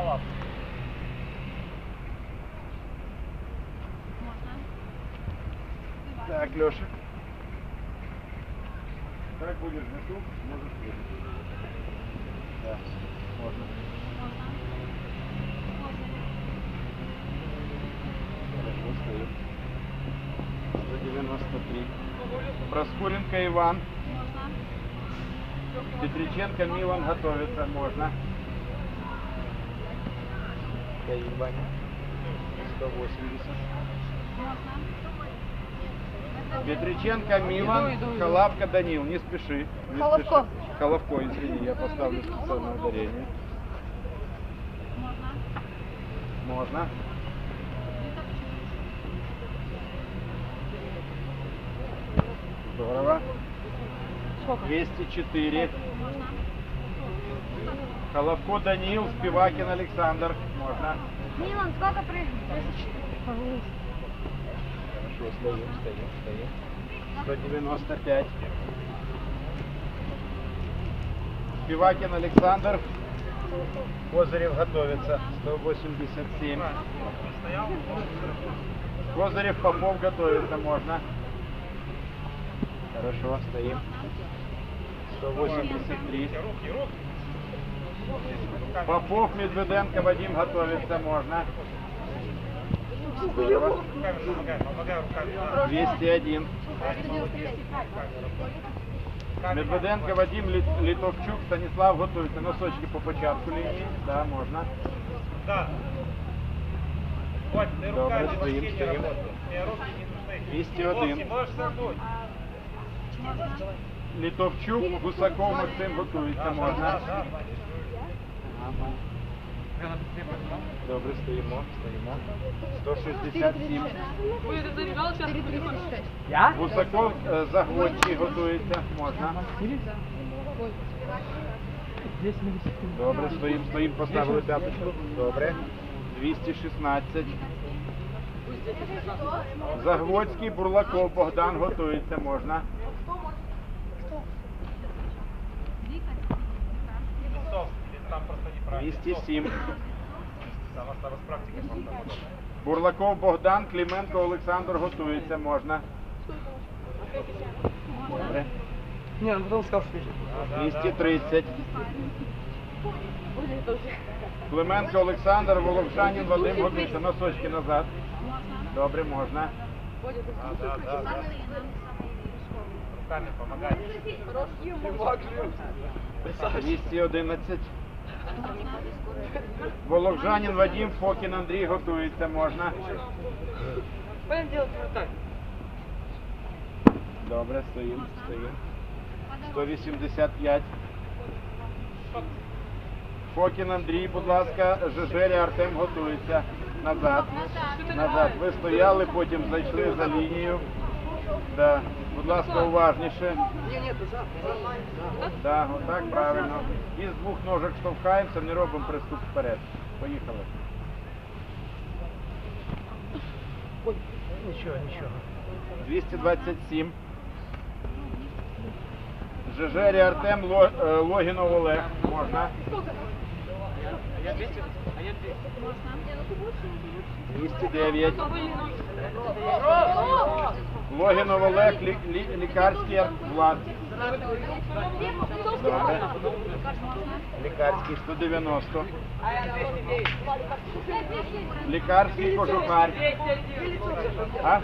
палатку. Можно. Так, Леша. Как будешь внизу, можешь ехать. Да, можно. Можно. Можно. Хорошо, стоит. 193. Проскуренко Иван. Можно. Петриченко Милан готовится, можно. Стоим, Ваня. 180. Петриченко Милан, Халавка Данил, не спеши. не Халавко. спеши. Халавко, извини, я поставлю специальное ударение. Можно. Здорово. 204. Холовко Данил, Спивакин Александр. Можно. Милан, сколько прыгнет? Хорошо, стоим, стоим, стоим. 195. Спивакин Александр. Козырев готовится. 187. Козырев Попов готовится, можно. Хорошо, стоим. 183. Попов, Медведенко, Вадим готовится, можно. Здорово. 201. Медведенко, Вадим, Лит- Литовчук, Станислав готується. Носочки по початку лінії. Да, можна. Да. Вот, ты Добре, руками стоїм, вообще не стоїм. работают. Мне руки не нужны. 201. Локти можешь согнуть. Літовчук, Гусаков, Максим готується, можна. Добре, стоїмо, стоїмо. 167. Я? Гусаков, е, готується, можна. Добре, стоїм, стоїм, поставили п'яточку. Добре. 216. Загвоцький, Бурлаков, Богдан готується, можна. Там просто неправильно. 207. Там осталось практика просто. Бурлаков, Богдан, Клименко, Олександр готується, можна. Добре. Не, он потом сказал, что бежит. 230. Клименко Олександр, Воловчанин, Вадим готується. Носочки назад. Добре, можна. Да, да, да, да. Руками помогать. 211. Вологжанин Вадим, Фокін Андрій готується, можна. Будем делать вот так. Добре, стоїм, стоїм. 185. Фокін Андрій, будь ласка, Жежеля Артем готується. Назад. Назад. Ви стояли, потім зайшли за лінію. Да. Будь ласка, уважніше. Да, отак правильно. І з двох ножок штовхаємося, не робимо приступ вперед. Поїхали. Ничего, ничего. 227. Жежері Артем, е, Логінов Олег. Можна. А я 200? А я 200. 209. Логінов Олег, лі, лі, лікарський Ар- Влад. Лікарський 190. Лікарський кожухар. А?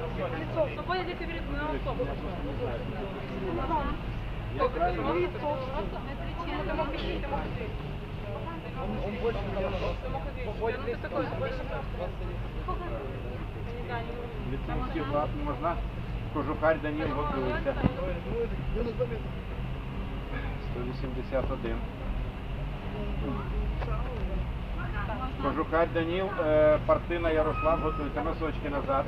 Ліцинський Влад можна. Кожухар Даніл готується. 181. Кожухар Даніл, е, партина Ярослав готується. Носочки назад.